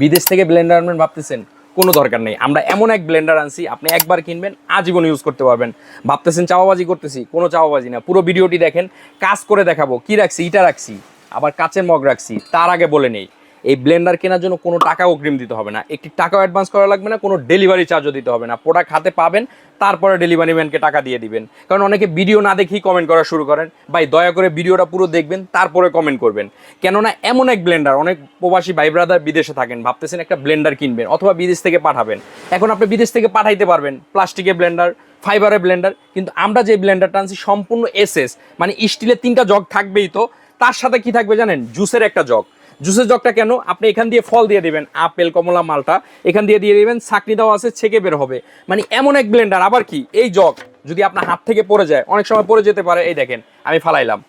বিদেশ থেকে ব্লেন্ডার আনবেন ভাবতেছেন, কোনো দরকার নেই। আমরা এমন এক ব্লেন্ডার আনছি, আপনি একবার কিনবেন, আজীবন ইউজ করতে পারবেন। ভাবতেছেন চাওয়াবাজি করতেছি, কোনো চাওয়াবাজি না। পুরো ভিডিওটি দেখেন, কাজ করে দেখাবো, কি রাখছি, ইটা রাখছি, আবার কাচের মগ রাখছি, তার আগে বলে নেই। এই ব্লেন্ডার কেনার জন্য কোনো টাকা অগ্রিম দিতে হবে না। একটি টাকাও অ্যাডভান্স করা লাগবে না, কোনো ডেলিভারি চার্জও দিতে হবে না। প্রোডাক্ট হাতে পাবেন, তারপরে ডেলিভারি ম্যানকে টাকা দিয়ে দিবেন। কারণ অনেকে ভিডিও না দেখেই কমেন্ট করা শুরু করেন। ভাই, দয়া করে ভিডিওটা পুরো দেখবেন, তারপরে কমেন্ট করবেন। কেননা এমন এক ব্লেন্ডার অনেক প্রবাসী ভাই ব্রাদার বিদেশে থাকেন, ভাবতেছেন একটা ব্লেন্ডার কিনবেন অথবা বিদেশ থেকে পাঠাবেন। এখন আপনি বিদেশ থেকে পাঠাইতে পারবেন, প্লাস্টিকের ব্লেন্ডার ফাইবারের ব্লেন্ডার কিন্তু আমরা যে ব্লেন্ডারটা আনছি সম্পূর্ণ এসএস মানে স্টিলের তিনটা জগ থাকবেই তো। তার সাথে কি থাকবে জানেন? জুসের একটা জগ জুসের জগটা কেন? আপনি এখান দিয়ে ফল দিয়ে দিবেন, আপেল, কমলা, মালটা। এখান দিয়ে দিয়ে দিবেন ছাকনি দেওয়া আছে, ছেঁকে বের হবে। মানে এমন এক ব্লেন্ডার আবার কি? এই জগ, যদি আপনার হাত থেকে পড়ে যায়, অনেক সময় পড়ে যেতে পারে, এই দেখেন, আমি ফালাইলাম।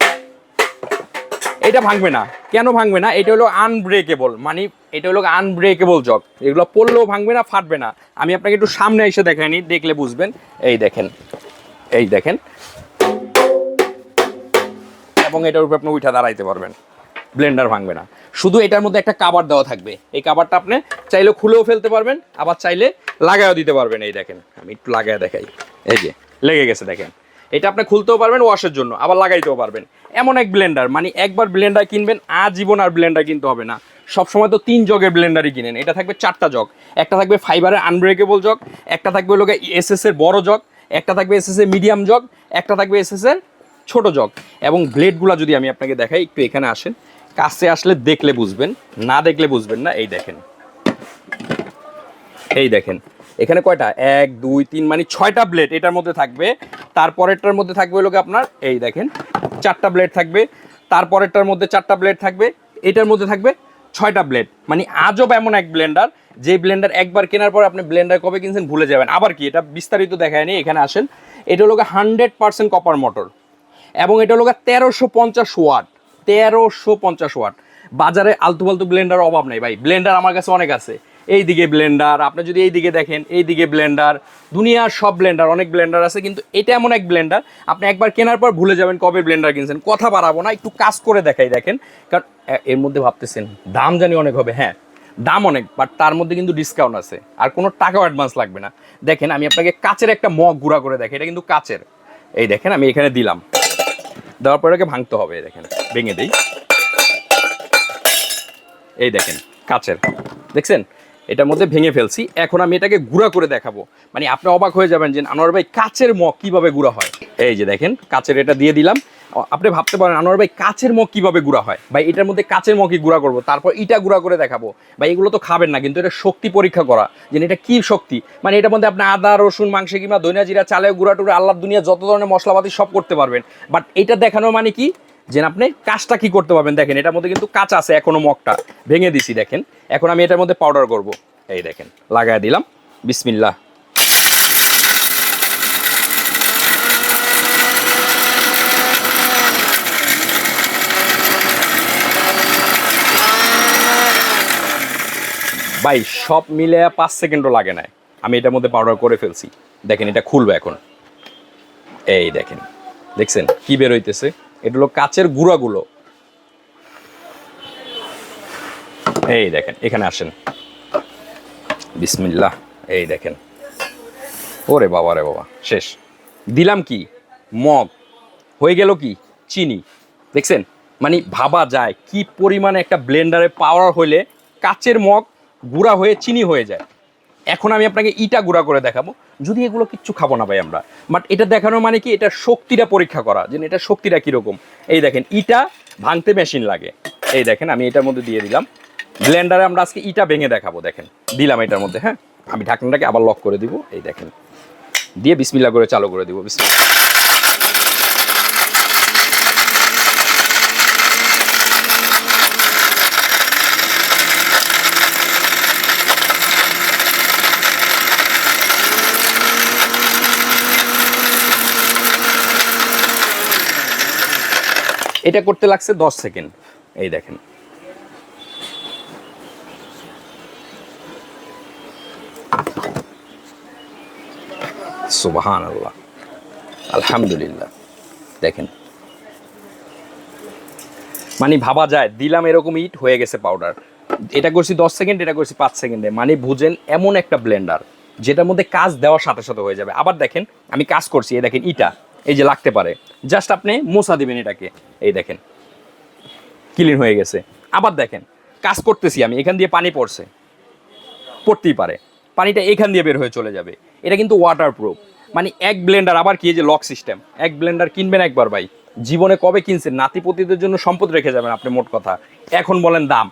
এটা ভাঙবে না। কেন ভাঙবে না? এটা হলো আনব্রেকেবল মানে এটা হলো আনব্রেকেবল জগ। এগুলো পড়লেও ভাঙবে না, ফাটবে না। আমি আপনাকে একটু সামনে এসে দেখাইনি দেখলে বুঝবেন। এই দেখেন এই দেখেন। এবং এটার উপরে আপনি উঠা দাঁড়াইতে পারবেন। ব্লেন্ডার ভাঙবে না। শুধু এটার মধ্যে একটা কাবার দেওয়া থাকবে। এই কাবারটা আপনি চাইলে খুলেও ফেলতে পারবেন, আবার চাইলে লাগায়ও দিতে পারবেন। এই দেখেন, আমি একটু লাগায় দেখাই। এই যে, লেগে গেছে দেখেন। এটা আপনি খুলতেও পারবেন ওয়াশের জন্য, আবার লাগাইতেও পারবেন। এমন এক ব্লেন্ডার মানে একবার ব্লেন্ডার কিনবেন, আজীবন আর ব্লেন্ডার কিনতে হবে না। সবসময় তো তিন জগের ব্লেন্ডারই কিনেন। এটা থাকবে চারটা জগ। একটা থাকবে ফাইবারের আনব্রেকেবল জগ, একটা থাকবে লোকে এসএস এর বড় জগ, একটা থাকবে এসএস এর মিডিয়াম জগ, একটা থাকবে এসএস এর ছোট জগ। এবং ব্লেডগুলো যদি আমি আপনাকে দেখাই, একটু এখানে আসেন। কাছে আসলে দেখলে বুঝবেন, না দেখলে বুঝবেন না, এই দেখেন। এই দেখেন, এখানে কয়টা? এক, দুই, তিন মানে ছয়টা ব্লেড এটার মধ্যে থাকবে। তারপরেরটার মধ্যে থাকবে গিয়ে আপনার, এই দেখেন, চারটা ব্লেড থাকবে। তারপরেরটার মধ্যে চারটা ব্লেড থাকবে, এটার মধ্যে থাকবে ছয়টা ব্লেড মানে আজব এমন এক ব্লেন্ডার যে ব্লেন্ডার একবার কেনার পর আপনি ব্লেন্ডার কবে কিনছেন ভুলে যাবেন। আবার কি, এটা বিস্তারিত দেখায়নি, এখানে আসেন। এটা হলো হান্ড্রেড পার্সেন্ট কপার মোটর এবং এটা হলো তেরোশো পঞ্চাশ ওয়াট তেরোশো পঞ্চাশ ওয়াট। বাজারে আলতু ফালতু ব্লেন্ডার অভাব নেই ভাই। ব্লেন্ডার আমার কাছে অনেক আছে। এই দিকে ব্লেন্ডার, আপনি যদি এই দিকে দেখেন এই দিকে ব্লেন্ডার, দুনিয়ার সব ব্লেন্ডার, অনেক ব্লেন্ডার আছে, কিন্তু এটা এমন এক ব্লেন্ডার, আপনি একবার কেনার পর ভুলে যাবেন কবে ব্লেন্ডার কিনছেন। কথা বাড়াবো না, একটু কাজ করে দেখাই দেখেন। কারণ এর মধ্যে ভাবতেছেন, দাম জানি অনেক হবে। হ্যাঁ দাম অনেক বাট তার মধ্যে কিন্তু ডিসকাউন্ট আছে। আর কোনো টাকাও অ্যাডভান্স লাগবে না। দেখেন, আমি আপনাকে কাচের একটা মগ গুঁড়া করে দেখি এটা কিন্তু কাচের। এই দেখেন, আমি এখানে দিলাম। দেওয়ার পরে এটাকে ভাঙতে হবে দেখেন। ভেঙে দিই। এই দেখেন, কাচের। দেখছেন? এটার মধ্যে ভেঙে ফেলছি। এখন আমি এটাকে গুঁড়া করে দেখাবো। মানে আপনি অবাক হয়ে যাবেন যে আনোয়ার ভাই কাচের মগ কীভাবে গুঁড়া হয়। এই যে দেখেন, কাচের এটা দিয়ে দিলাম। আপনি ভাবতে পারেন, আনোয়ার ভাই কাচের মগ কীভাবে গুঁড়া হয়? ভাই, এটার মধ্যে কাচের মগই গুঁড়া করব, তারপর ইটা গুঁড়া করে দেখাবো। ভাই, এগুলো তো খাবেন না, কিন্তু এটা শক্তি পরীক্ষা করা। যে এটা কি শক্তি? মানে এটার মধ্যে আপনি আদা, রসুন, মাংস কিংবা দইনা জিরা চালে গুঁড়া টুড়া আল্লাহ দুনিয়া যত ধরনের মশলাপাতি সব করতে পারবেন। বাট এটা দেখানো মানে কি? যে আপনি কাজটা কি করতে পারবেন? দেখেন, এটার মধ্যে কিন্তু কাঁচা আছে, এখনও মগটা। ভেঙে দিছি, দেখেন। এখন আমি এটার মধ্যে পাউডার করব। এই দেখেন, লাগায় দিলাম। বিসমিল্লাহ। ভাই, সব মিলে পাঁচ সেকেন্ডও লাগে না আমি এটার মধ্যে পাউডার করে ফেলছি। দেখেন, এটা খুলবে এখন। এই দেখেন, দেখছেন কি বের হলো কাচের গুঁড়াগুলো। এই দেখেন, এখানে আসেন। বিসমিল্লাহ, এই দেখেন। ওরে বাবা রে বাবা, শেষ। দিলাম কি? মগ। হয়ে গেল কি? চিনি। দেখছেন? মানে ভাবা যায় কি পরিমাণে একটা ব্লেন্ডারে পাওয়ার হলে কাচের মগ গুঁড়া হয়ে চিনি হয়ে যায়। এখন আমি আপনাকে ইটা গুঁড়া করে দেখাবো। যদি এগুলো কিচ্ছু খাব না ভাই আমরা। বাট এটা দেখানোর মানে কি? এটা শক্তিটা পরীক্ষা করা। যে এটা শক্তিটা কীরকম? এই দেখেন, ইটা ভাঙতে মেশিন লাগে। এই দেখেন, আমি এটার মধ্যে দিয়ে দিলাম। ব্লেন্ডারে আমরা আজকে ইটা ভেঙে দেখাবো, দেখেন। দিলাম এটার মধ্যে হ্যাঁ? আমি ঢাকনাটাকে আবার লক করে দিব। এই দেখেন। দিয়ে বিসমিল্লা করে চালু করে দিব বিসমিল্লা এটা করতে লাগছে দশ সেকেন্ড। এই দেখেন। সুবাহান আল্লাহ আলহামদুলিল্লাহ। দেখেন। মানে ভাবা যায়, দিলাম এরকম ইট হয়ে গেছে পাউডার এটা করছি দশ সেকেন্ড, এটা করছি পাঁচ সেকেন্ডে। মানে বুঝেন, এমন একটা ব্লেন্ডার যেটার মধ্যে কাজ দেওয়ার সাথে সাথে হয়ে যাবে। আবার দেখেন, আমি কাজ করছি, এই দেখেন ইটা। এই যে লাগতে পারে। জাস্ট আপনি মোছা দিবেন এটাকে। এই দেখেন ক্লিন হয়ে গেছে। আবার দেখেন, কাজ করতেছি আমি, এখান দিয়ে পানি পড়ছে। পড়তেই পারে। পানিটা এখান দিয়ে বের হয়ে চলে যাবে। এটা কিন্তু ওয়াটার প্রুফ মানে এক ব্লেন্ডার আবার কি যে লক সিস্টেম এক ব্লেন্ডার কিনবেন একবার ভাই। জীবনে কবে কিনছেন? নাতিপতিদের জন্য সম্পদ রেখে যাবেন আপনি, মোট কথা। এখন বলেন দাম।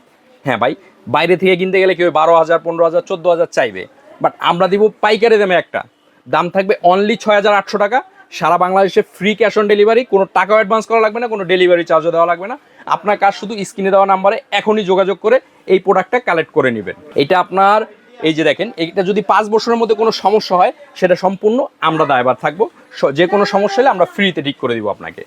হ্যাঁ ভাই, বাইরে থেকে কিনতে গেলে কেউ বারো হাজার, পনেরো হাজার, চোদ্দ হাজার চাইবে। বাট আমরা দিব পাইকারি দামে একটা। দাম থাকবে অনলি ছয় হাজার আটশো টাকা। সারা বাংলাদেশে ফ্রি ক্যাশ অন ডেলিভারি কোনো টাকাও অ্যাডভান্স করা লাগবে না, কোনো ডেলিভারি চার্জও দেওয়া লাগবে না। আপনার কাজ শুধু স্ক্রিনে দেওয়া নাম্বারে এখনই যোগাযোগ করে এই প্রোডাক্টটা কালেক্ট করে নেবেন। এটা আপনার, এই যে দেখেন এইটা যদি পাঁচ বছরের মধ্যে কোনো সমস্যা হয়, সেটা সম্পূর্ণ আমরা দায়বার থাকব। যে কোনো সমস্যা হলে আমরা ফ্রিতে ঠিক করে দিব আপনাকে।